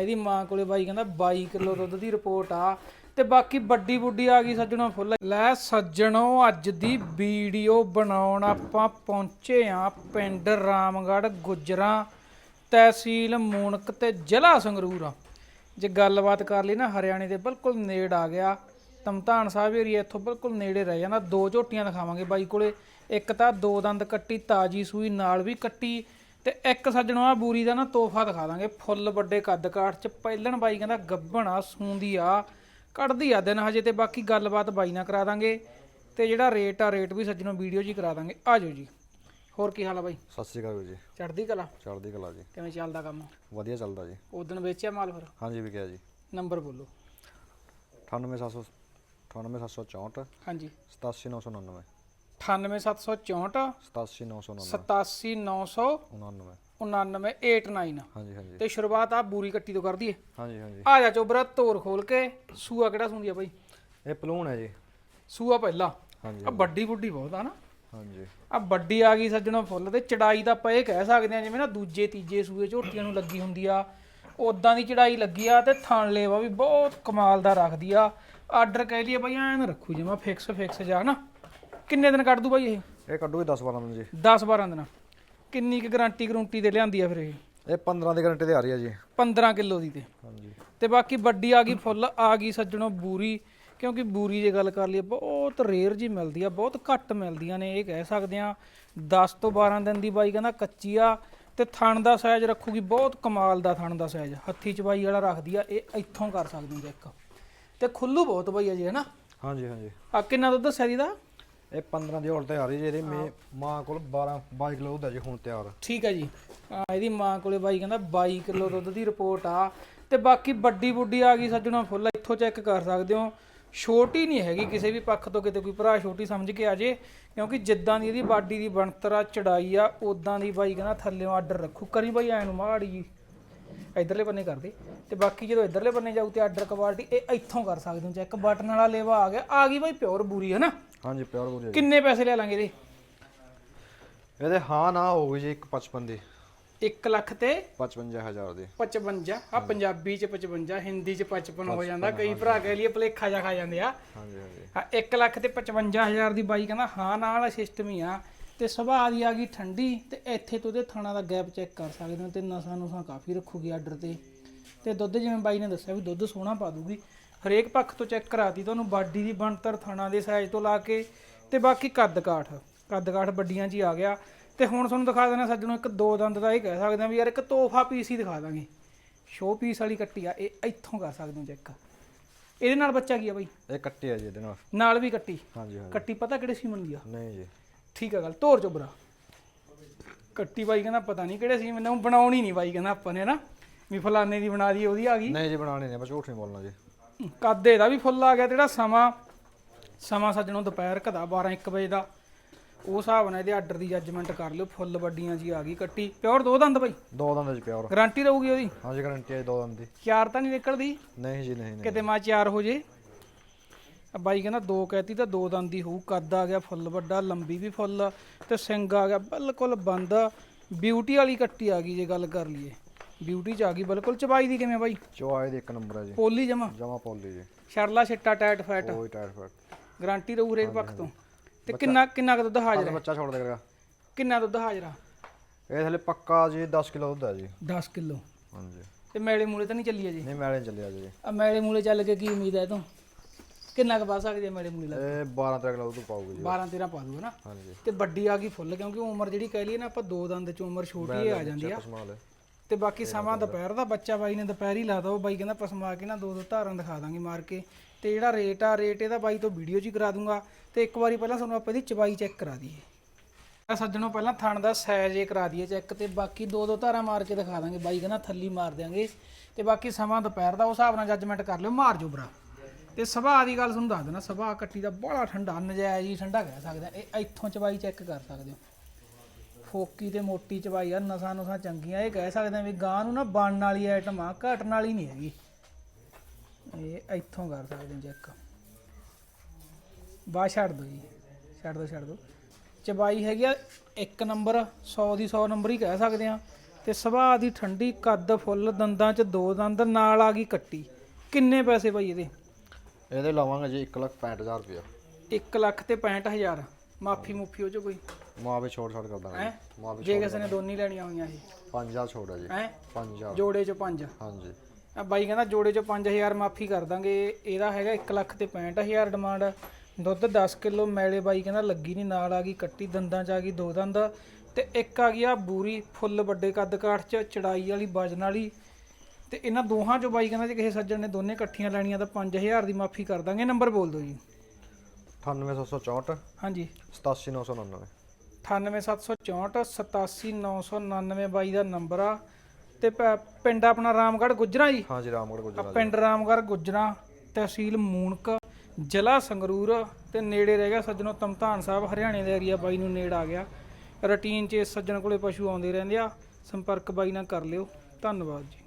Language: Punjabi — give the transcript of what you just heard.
ਇਹਦੀ ਮਾਂ ਕੋਲੇ ਬਾਈ ਕਹਿੰਦਾ 22 ਕਿਲੋ ਦੁੱਧ ਦੀ ਰਿਪੋਰਟ ਆ। ਤੇ ਬਾਕੀ ਵੱਡੀ ਬੁੱਢੀ ਆ ਗਈ ਸੱਜਣੋ ਫੁੱਲ। ਲੈ ਸੱਜਣੋ, ਅੱਜ ਦੀ ਵੀਡੀਓ ਬਣਾਉਣ ਆਪਾਂ ਪਹੁੰਚੇ ਆ ਪਿੰਡ ਰਾਮਗੜ੍ਹ ਗੁਜਰਾਂ, ਤਹਿਸੀਲ ਮੂਣਕ ਤੇ ਜ਼ਿਲ੍ਹਾ ਸੰਗਰੂਰ। ਆ ਜੇ ਗੱਲਬਾਤ ਕਰ ਲਈ ਨਾ, ਹਰਿਆਣੇ ਦੇ ਬਿਲਕੁਲ ਨੇੜ ਆ ਗਿਆ। ਤਮਤਾਨ ਸਾਹਿਬ ਏਰੀਆ ਇੱਥੋਂ ਬਿਲਕੁਲ ਨੇੜੇ ਰਹਿ ਜਾਂਦਾ। ਦੋ ਝੋਟੀਆਂ ਦਿਖਾਵਾਂਗੇ ਬਾਈ ਕੋਲੇ। ਇੱਕ ਤਾਂ ਦੋ ਦੰਦ ਕੱਟੀ, ਤਾਜੀ ਸੂਈ ਨਾਲ ਵੀ ਕੱਟੀ। ਤੇ ਇੱਕ ਸੱਜਣੋ ਆ ਬੂਰੀ ਦਾ ਨਾ ਤੋਹਫਾ ਦਿਖਾ ਦਾਂਗੇ। ਫੁੱਲ ਵੱਡੇ ਕੱਦ ਕਾਠ ਚ। ਪਹਿਲਣ ਬਾਈ ਕਹਿੰਦਾ ਗੱਭਣ ਆ ਸੂੰਦੀ ਆ। ਕੱਢਦੀ ਆ ਦਿਨ ਹਜੇ ਤੇ ਬਾਕੀ ਗੱਲਬਾਤ ਬਾਈ ਨਾਲ ਕਰਾ ਦਾਂਗੇ। ਤੇ ਜਿਹੜਾ ਰੇਟ ਆ ਰੇਟ ਵੀ ਸੱਜਣੋ ਵੀਡੀਓ ਹੀ ਕਰਾ ਦਾਂਗੇ। ਆ ਜਾਓ ਜੀ। ਹੋਰ ਕੀ ਹਾਲ ਆ ਬਾਈ? ਸਤਿ ਸ਼੍ਰੀ ਅਕਾਲ ਵੀਰ ਜੀ। ਚੜ੍ਹਦੀ ਕਲਾ? ਚੜ੍ਹਦੀ ਕਲਾ ਜੀ। ਕਿਵੇਂ ਚੱਲਦਾ ਕੰਮ? ਵਧੀਆ ਚੱਲਦਾ ਜੀ। ਉਦੋਂ ਵੇਚਿਆ ਮਾਲ ਫਿਰ? ਹਾਂਜੀ ਵੀ ਗਿਆ ਜੀ। ਨੰਬਰ ਬੋਲੋ। 98700 98764 ਹਾਂਜੀ। 87999 98764 87999 87999 99 89 ਹਾਂਜੀ ਹਾਂਜੀ। ਤੇ ਸ਼ੁਰੂਆਤ ਆ ਬੂਰੀ ਕੱਟੀ ਤੋਂ ਕਰ ਦਈਏ ਹਾਂਜੀ ਹਾਂਜੀ। ਆ ਜਾ ਚੋਬਰਾ ਤੋਰ ਖੋਲ ਕੇ। ਸੂਆ ਕਿਹੜਾ ਸੁੰਦੀ ਆ ਬਾਈ? ਇਹ ਪਲੂਣ ਹੈ ਜੀ। ਸੂਆ ਪਹਿਲਾ। ਹਾਂਜੀ ਆ ਵੱਡੀ ਬੁੱਢੀ ਬਹੁਤ ਆ ਨਾ। ਹਾਂਜੀ। ਆ ਵੱਡੀ ਆ ਗਈ ਸੱਜਣੋ ਫੁੱਲ ਤੇ। ਚੜਾਈ ਆਪਾਂ ਇਹ ਕਹਿ ਸਕਦੇ ਆ ਜਿਵੇਂ ਨਾ ਦੂਜੇ ਤੀਜੇ ਸੂਏ ਝੋਟੀਆਂ ਨੂੰ ਲੱਗੀ ਹੁੰਦੀ ਆ। ਉਦਾਂ ਦੀ ਚੜਾਈ ਲੱਗੀ ਆ ਤੇ ਥਣ ਲੇਵਾ ਵੀ ਬਹੁਤ ਕਮਾਲ ਦਾ ਰੱਖਦੀ ਆ। ਆਰਡਰ ਕਹਿ ਲਈਏ ਬਾਈ ਐਨ ਰੱਖੂ ਜਿਵੇਂ ਫਿਕਸ ਫਿਕਸ ਜਾ ਨਾ। ਕਿੰਨੇ ਦਿਨ ਕੱਢ ਦੂ ਬਾਈ ਇਹ? ਇਹ ਕੱਢੂਗੀ 10 12 ਦਿਨ ਜੀ। 10 12 ਦਿਨ। ਕਿੰਨੀ ਕੁ ਗਾਰੰਟੀ ਗਰੰਟੀ ਤੇ ਲਿਆਂਦੀ ਆ ਫਿਰ ਇਹ? ਇਹ 15 ਦੀ ਗਾਰੰਟੀ ਤੇ ਆ ਰਹੀ ਹੈ ਜੀ। 15 ਕਿਲੋ ਦੀ ਤੇ। ਹਾਂਜੀ। ਤੇ ਬਾਕੀ ਵੱਡੀ ਆ ਗਈ ਫੁੱਲ ਆ ਗਈ ਸੱਜਣੋ ਬੂਰੀ। ਕਿਉਂਕਿ ਬੂਰੀ ਜੇ ਗੱਲ ਕਰ ਲਈਏ ਬਹੁਤ ਰੇਅਰ ਜੀ ਮਿਲਦੀ ਆ ਬਹੁਤ ਘੱਟ ਮਿਲਦੀਆਂ ਨੇ ਇਹ ਕਹਿ ਸਕਦੇ ਆ 10 ਤੋਂ 12 ਦਿਨ ਦੀ ਬਾਈ ਕਹਿੰਦਾ ਕੱਚੀ ਆ ਤੇ ਥਣ ਦਾ ਸਾਈਜ਼ ਰੱਖੂਗੀ ਬਹੁਤ ਕਮਾਲ ਦਾ ਥਣ ਦਾ ਸਾਈਜ਼ ਹੱਥੀ ਚਬਾਈ ਵਾਲਾ ਰੱਖਦੀ ਆ ਇਹ ਇੱਥੋਂ ਕਰ ਸਕਦੇ ਹੋ ਚੈੱਕ ਤੇ ਖੁੱਲੂ ਬਹੁਤ ਬਾਈ ਆ ਜੀ ਹਨਾ? ਹਾਂਜੀ ਹਾਂਜੀ। ਆ ਕਿੰਨਾ ਦੁੱਧ ਦੱਸਿਆ ਦੀ ਦਾ? ਇਹ 15 ਦੀ ਹੋਲ ਤੇ ਆ ਰਹੀ ਜੀ ਇਹਦੀ ਮੇ- ਮਾਂ ਕੋਲ 12 22 ਕਿਲੋ ਦੁੱਧ ਹੈ ਜੀ ਹੁਣ ਤਿਆਰ। ਠੀਕ ਹੈ ਜੀ। ਆ ਇਹਦੀ ਮਾਂ ਕੋਲੇ ਬਾਈ ਕਹਿੰਦਾ 22 ਕਿਲੋ ਦੁੱਧ ਦੀ ਰਿਪੋਰਟ ਆ। ਤੇ ਬਾਕੀ ਵੱਡੀ ਬੁੱਢੀ ਆ ਗਈ ਸੱਜਣੋ ਫੁੱਲ ਇੱਥੋਂ ਚੈੱਕ ਕਰ ਸਕਦੇ ਹੋ। ਛੋਟੀ ਨਹੀਂ ਹੈਗੀ ਕਿਸੇ ਵੀ ਪੱਖ ਤੋਂ ਕਿਤੇ ਕੋਈ ਭਰਾ ਛੋਟੀ ਸਮਝ ਕੇ ਆ ਜੇ। ਕਿਉਂਕਿ ਜਿੱਦਾਂ ਦੀ ਇਹਦੀ ਬਾਡੀ ਦੀ ਬਣਤਰ ਆ ਚੜਾਈ ਆ ਉਦਾਂ ਦੀ ਬਾਈ ਕਹਿੰਦਾ ਥੱਲੇੋਂ ਆਰਡਰ ਰੱਖੂ। ਕਰੀ ਬਾਈ ਐ ਨੂੰ ਮਾੜੀ ਜੀ ਇਧਰਲੇ ਬੰਨੇ ਕਰਦੇ। ਤੇ ਬਾਕੀ ਜਦੋਂ ਇਧਰਲੇ ਬੰਨੇ ਜਾਊ ਤੇ ਆਰਡਰ ਕੁਆਲਿਟੀ ਇਹ ਇੱਥੋਂ ਕਰ ਸਕਦੇ ਹੋ। ਚੈੱਕ ਬਟਨ ਵਾਲਾ ਲੇਵਾ ਆ ਗਿਆ ਆ ਗਈ ਬਾਈ ਪਿਓਰ ਬੂਰੀ ਹੈ ਨਾ ਹਾਂਜੀ ਪਿਓਰ ਬੋਲੀ ਕਿੰਨੇ ਪੈਸੇ ਲੈ ਲਾਂਗੇ ਇਹਦੇ? ਇਹਦੇ ਹਾਂ ਨਾ ਹੋਊਗੀ ਜੀ 155 ਦੀ। 1 ਲੱਖ ਤੇ 55000 ਦੀ। 55 ਆ ਪੰਜਾਬੀ ਚ 55 ਹਿੰਦੀ ਚ 55 ਹੋ ਜਾਂਦਾ। ਕਈ ਭਰਾ ਕਹਿ ਲਈਏ ਭਲੇਖਾ ਜਾ ਖਾ ਜਾਂਦੇ ਆ। ਹਾਂਜੀ ਹਾਂਜੀ। ਆ 1 ਲੱਖ ਤੇ 55000 ਦੀ ਬਾਈ ਕਹਿੰਦਾ ਹਾਂ ਨਾਲ ਸਿਸਟਮ ਹੀ ਆ। ਤੇ ਸੁਭਾਅ ਦੀ ਆ ਗਈ ਠੰਡੀ ਤੇ ਇੱਥੇ ਤੋਂ ਉਹਦੇ ਥਾਣਾ ਦਾ ਗੈਪ ਚੈੱਕ ਕਰ ਸਕਦੇ ਹੋ ਤੇ ਨਸਾਂ ਨੂਸਾਂ ਕਾਫੀ ਰੱਖੂਗੀ ਆਰਡਰ ਤੇ। ਤੇ ਦੁੱਧ ਜਿਵੇਂ ਬਾਈ ਨੇ ਦੱਸਿਆ ਵੀ ਦੁੱਧ ਸੋਹਣਾ ਪਾ ਦੂਗੀ। ਹਰੇਕ ਪੱਖ ਤੋਂ ਚੈੱਕ ਕਰਾਤੀ ਤੁਹਾਨੂੰ ਬਾਡੀ ਦੀ ਬਣਤਰ ਥਾਣਾ ਦੇ ਸਾਈਜ਼ ਤੋਂ ਲਾ ਕੇ ਤੇ ਬਾਕੀ ਕੱਦ ਕਾਠ ਕੱਦ ਕਾਠ ਵੱਡੀਆਂ 'ਚ ਹੀ ਆ ਗਿਆ। ਤੇ ਹੁਣ ਤੁਹਾਨੂੰ ਦਿਖਾ ਦੇਣਾ ਸੱਜਣੋ ਇੱਕ ਦੋ ਦੰਦ ਦਾ ਇਹ ਕਹਿ ਸਕਦੇ ਆ ਵੀ ਯਾਰ ਇੱਕ ਤੋਹਫਾ ਪੀਸ ਹੀ ਦਿਖਾ ਦਾਂਗੇ। ਸ਼ੋ ਪੀਸ ਵਾਲੀ ਕੱਟੀ ਆ ਇਹ ਇੱਥੋਂ ਕਰ ਸਕਦੇ ਹੋ ਚੈੱਕ। ਇਹਦੇ ਨਾਲ ਬੱਚਾ ਕੀ ਆ ਬਾਈ? ਇਹ ਕੱਟੀ ਹੈ ਜੀ ਇਹਦੇ ਨਾਲ। ਨਾਲ ਵੀ ਕੱਟੀ। ਹਾਂਜੀ ਹਾਂਜੀ। ਕੱਟੀ ਪਤਾ ਕਿਹੜੇ ਸੀਮਨ ਦੀ ਆ? ਨਹੀਂ ਜੀ। ਠੀਕ ਆ ਗੱਲ ਤੋਰ ਚੋਬਰਾ ਕੱਟੀ ਬਾਈ ਕਹਿੰਦਾ ਪਤਾ ਨਹੀਂ ਕਿਹੜੇ ਸੀ ਮੈਨੂੰ ਬਣਾਉਣੀ ਨਹੀਂ ਬਾਈ ਕਹਿੰਦਾ ਆਪਾਂ ਨੇ ਨਾ ਵੀ ਫਲਾਣੇ ਦੀ ਬਣਾ ਦੀ ਉਹਦੀ ਆ ਗਈ। ਨਹੀਂ ਜੀ ਬਣਾਉਣੀ ਨਹੀਂ ਬਸ ਝੂਠ ਨਹੀਂ ਬੋਲਣਾ ਜੀ। ਕਾਦੇ ਦਾ ਵੀ ਫੁੱਲ ਆ ਗਿਆ ਜਿਹੜਾ ਸਮਾਂ ਸਮਾਂ ਸੱਜਣੋਂ ਦੁਪਹਿਰ ਕਦਾ 12 1 ਵਜੇ ਦਾ ਉਹ ਹਿਸਾਬ ਨਾਲ ਇਹਦੇ ਆਰਡਰ ਦੀ ਜੱਜਮੈਂਟ ਕਰ ਲਿਓ ਫੁੱਲ ਵੱਡੀਆਂ ਜੀ ਆ ਗਈ ਕੱਟੀ। ਪਿਓਰ ਦੋ ਦੰਦ ਬਾਈ? ਦੋ ਦੰਦ ਜੀ ਪਿਓਰ ਗਾਰੰਟੀ ਰਹੂਗੀ ਉਹਦੀ? ਹਾਂਜੀ ਗਾਰੰਟੀ ਹੈ ਜੀ ਦੋ ਦੰਦ ਦੀ। ਚਾਰ ਤਾਂ ਨਹੀਂ ਨਿਕਲਦੀ? ਨਹੀਂ ਜੀ ਨਹੀਂ ਨਹੀਂ। ਕਿਤੇ ਮਾ ਚਾਰ ਹੋ ਜੇ? ਬਾਈ ਕਹਿੰਦਾ ਦੋ ਕਹਿਤੀ ਤਾਂ ਦੋ ਦੰਦ ਦੀ ਹੋਊ ਕੱਦ ਆ ਗਿਆ ਫੁੱਲ ਵੱਡਾ ਲੰਬੀ ਵੀ ਫੁੱਲ ਤੇ ਸਿੰਗ ਆ ਗਿਆ ਬਿਲਕੁਲ ਬੰਦ ਬਿਊਟੀ ਵਾਲੀ ਕੱਟੀ ਆ ਗਈ ਜੇ ਗੱਲ ਕਰ ਲਈਏ। ਬਿਊਟੀ ਚ ਆ ਗਈ ਬਿਲਕੁਲ ਚਬਾਈ ਦੀ ਕਿਵੇਂ ਬਾਈ? ਚੋਆਏ ਦੀ ਇੱਕ ਨੰਬਰ ਹੈ ਜੀ। ਪੋਲੀ ਜਮਾ? ਜਮਾ ਪੌਲੀ ਜੀ। ਸ਼ਰਲਾ ਛਿੱਟਾ ਟਾਇਟ ਫੈਟ। ਕੋਈ ਟਾਇਰ ਫੈਟ। ਗਾਰੰਟੀ ਰਹੂ ਹਰੇਕ ਪੱਖ ਤੋਂ। ਤੇ ਕਿੰਨਾ ਕਿੰਨਾ ਕੁ ਦੁੱਧ ਹਾਜ਼ਰ ਹੈ? ਬੱਚਾ ਛੋੜ ਦੇ ਕਰੇਗਾ। ਕਿੰਨਾ ਦੁੱਧ ਹਾਜ਼ਰ ਆ? ਇਹ ਥਲੇ ਪੱਕਾ ਜੀ 10 ਕਿਲੋ ਦੁੱਧ ਹੈ ਜੀ। 10 ਕਿਲੋ। ਹਾਂਜੀ। ਤੇ ਮੈਲੇ ਮੂਲੇ ਤਾਂ ਨਹੀਂ ਚੱਲੀ ਅਜੇ? ਨਹੀਂ ਮੈਲੇ ਚੱਲਿਆ ਜੀ ਆ ਮੈਲੇ ਮੂਲੇ ਚੱਲ ਕੇ ਕੀ ਉਮੀਦ ਹੈ ਇਹ ਤੋਂ? ਕਿੰਨਾ ਕੁ ਪਾ ਸਕਦੀ ਹੈ ਮੈਲੇ ਮੂਲੇ ਲੱਗ ਇਹ 12 13 ਕਿਲੋ ਪਾਊਗੀ ਜੀ। 12 13 ਪਾ ਦੂਗਾ ਨਾ? ਹਾਂਜੀ। ਤੇ ਵੱਡੀ ਆ ਗਈ ਫੁੱਲ ਕਿਉਂਕਿ ਉਮਰ ਜਿਹੜੀ ਕਹਿ ਲਈਏ ਨਾ ਆਪਾਂ ਦੋ ਦੰਦ ਚ ਉਮਰ ਛੋਟੀ ਹੀ ਆ ਜਾਂਦੀ ਆ। ਹੈ ਤੇ ਬਾਕੀ ਸਮਾਂ ਦੁਪਹਿਰ ਦਾ ਬੱਚਾ ਬਾਈ ਨੇ ਦੁਪਹਿਰ ਹੀ ਲਾਦਾ ਉਹ ਬਾਈ ਕਹਿੰਦਾ ਪਸਮਾ ਕੇ ਨਾ ਦੋ ਦੋ ਧਾਰਾਂ ਦਿਖਾ ਦਾਂਗੇ ਮਾਰ ਕੇ। ਤੇ ਜਿਹੜਾ ਰੇਟ ਆ ਰੇਟ ਇਹਦਾ ਬਾਈ ਤੋਂ ਵੀਡੀਓ 'ਚ ਹੀ ਕਰਾ ਦੂੰਗਾ। ਤੇ ਇੱਕ ਵਾਰੀ ਪਹਿਲਾਂ ਤੁਹਾਨੂੰ ਆਪਾਂ ਇਹਦੀ ਚਬਾਈ ਚੈੱਕ ਕਰਾ ਦਈਏ। ਆ ਸੱਜਣੋਂ ਪਹਿਲਾਂ ਥਣ ਦਾ ਸਾਈਜ਼ ਇਹ ਕਰਾ ਦਈਏ ਚੈੱਕ ਤੇ ਬਾਕੀ ਦੋ ਦੋ ਧਾਰਾਂ ਮਾਰ ਕੇ ਦਿਖਾ ਦਾਂਗੇ। ਬਾਈ ਕਹਿੰਦਾ ਥੱਲੀ ਮਾਰ ਦਿਆਂਗੇ। ਤੇ ਬਾਕੀ ਸਮਾਂ ਦੁਪਹਿਰ ਦਾ ਉਸ ਹਿਸਾਬ ਨਾਲ ਜੱਜਮੈਂਟ ਕਰ ਲਿਓ ਮਾਰ ਜੋ ਬਰਾ ਤੇ ਸੁਭਾਅ ਦੀ ਗੱਲ ਤੁਹਾਨੂੰ ਦੱਸ ਦੇਣਾ ਸੁਭਾਅ ਕੱਟੀ ਦਾ ਬੜਾ ਠੰਡਾ, ਨਜਾਇਜ਼ ਹੀ ਠੰਡਾ ਕਹਿ ਸਕਦੇ। ਆ ਇਹ ਇੱਥੋਂ ਚਬਾਈ ਚੈੱਕ ਕਰ ਸਕਦੇ ਹੋ। ਫੋਕੀ ਤੇ ਮੋਟੀ ਚਬਾਈ ਆ, ਨਸਾਂ ਨੁਸਾਂ ਚੰਗੀਆਂ। ਇਹ ਕਹਿ ਸਕਦੇ ਆ ਵੀ ਗਾਂ ਨੂੰ ਨਾ ਬਣਨ ਵਾਲੀ ਆਈਟਮ ਆ, ਘਟਣ ਵਾਲੀ ਨਹੀਂ ਹੈਗੀ। ਇਹ ਇੱਥੋਂ ਕਰ ਸਕਦੇ ਹੋ ਚੈੱਕ ਬਾ ਛੱਡ ਦੋ ਜੀ। ਛੱਡ ਦੋ ਛੱਡ ਦੋ। ਚਬਾਈ ਹੈਗੀ ਆ, ਇੱਕ ਨੰਬਰ 100 ਦੀ 100 ਨੰਬਰ ਹੀ ਕਹਿ ਸਕਦੇ ਆ। ਤੇ ਸੁਭਾਅ ਦੀ ਠੰਡੀ ਕੱਦ ਫੁੱਲ ਦੰਦਾਂ 'ਚ ਦੋ ਦੰਦ, ਨਾਲ ਆ ਗਈ ਕੱਟੀ। ਕਿੰਨੇ ਪੈਸੇ ਬਾਈ ਇਹਦੇ? ਇਹਦੇ ਲਾਵਾਂਗੇ ਜੀ 165000 ਰੁਪਇਆ। 1 ਲੱਖ ਤੇ 65000 ਮਾਫੀ ਮੁਫੀ ਹੋ ਜੋ ਕੋਈ। ਮਾਂ ਵੀ ਛੋੜ ਛੋੜ ਕਰ ਦਾਂਗੇ। ਹੈ? ਜੇ ਕਿਸੇ ਨੇ ਦੋਨੀ ਲੈਣੀਆਂ ਹੋਈਆਂ ਇਹ। 5000 ਛੋੜ ਹੈ ਜੀ। ਹੈ? 5000 ਜੋੜੇ 'ਚ 5 ਹਾਂਜੀ। ਆ ਬਾਈ ਕਹਿੰਦਾ ਜੋੜੇ 'ਚ 5000 ਮਾਫੀ ਕਰ ਦਾਂਗੇ। ਇਹਦਾ ਹੈਗਾ 1 ਲੱਖ ਤੇ 65000 ਡਿਮਾਂਡ। ਦੁੱਧ 10 ਕਿਲੋ ਮੈਲੇ ਬਾਈ ਕਹਿੰਦਾ ਲੱਗੀ ਨਹੀਂ ਨਾਲ ਆ ਗਈ ਕੱਟੀ ਦੰਦਾਂ 'ਚ ਆ ਗਈ ਦੋ ਦੰਦ। ਤੇ ਇੱਕ ਆ ਗਈ ਆ ਬੂਰੀ ਫੁੱਲ ਵੱਡੇ ਕੱਦ ਕਾਠ 'ਚ ਚੜਾਈ ਵਾਲੀ ਵਜਨ ਵਾਲੀ। ਤੇ ਇਹਨਾਂ ਦੋਹਾਂ 'ਚੋਂ ਬਾਈ ਕਹਿੰਦਾ ਜੇ ਕਿਸੇ ਸੱਜਣ ਨੇ ਦੋਨੇ ਇਕੱਠੀਆਂ ਲੈਣੀਆਂ ਤਾਂ 5000 ਦੀ ਮਾਫੀ ਕਰ ਦਾਂਗੇ ਨੰਬਰ ਬੋਲ ਦਿਓ ਜੀ। 98764 ਹਾਂਜੀ। 87999 98764 87999 ਬਾਈ ਦਾ ਨੰਬਰ ਆ। ਤੇ ਪਿੰਡ ਆਪਣਾ ਰਾਮਗੜ੍ਹ ਗੁੱਜਰਾ ਜੀ? ਹਾਂਜੀ ਰਾਮਗੜ ਗੁਜਰਾ ਪਿੰਡ ਰਾਮਗੜ੍ਹ ਗੁੱਜਰਾ ਤਹਿਸੀਲ ਮੂਨਕ ਜ਼ਿਲ੍ਹਾ ਸੰਗਰੂਰ ਤੇ ਨੇੜੇ ਰਹਿ ਗਿਆ ਸੱਜਣੋ ਤਮਤਾਨ ਸਾਹਿਬ ਹਰਿਆਣੇ ਦਾ ਏਰੀਆ ਬਾਈ ਨੂੰ ਨੇੜ ਆ ਗਿਆ। ਰੂਟੀਨ 'ਚ ਇਸ ਸੱਜਣ ਕੋਲੇ ਪਸ਼ੂ ਆਉਂਦੇ ਰਹਿੰਦੇ ਆ। ਸੰਪਰਕ ਬਾਈ ਨਾਲ ਕਰ ਲਿਓ। ਧੰਨਵਾਦ ਜੀ।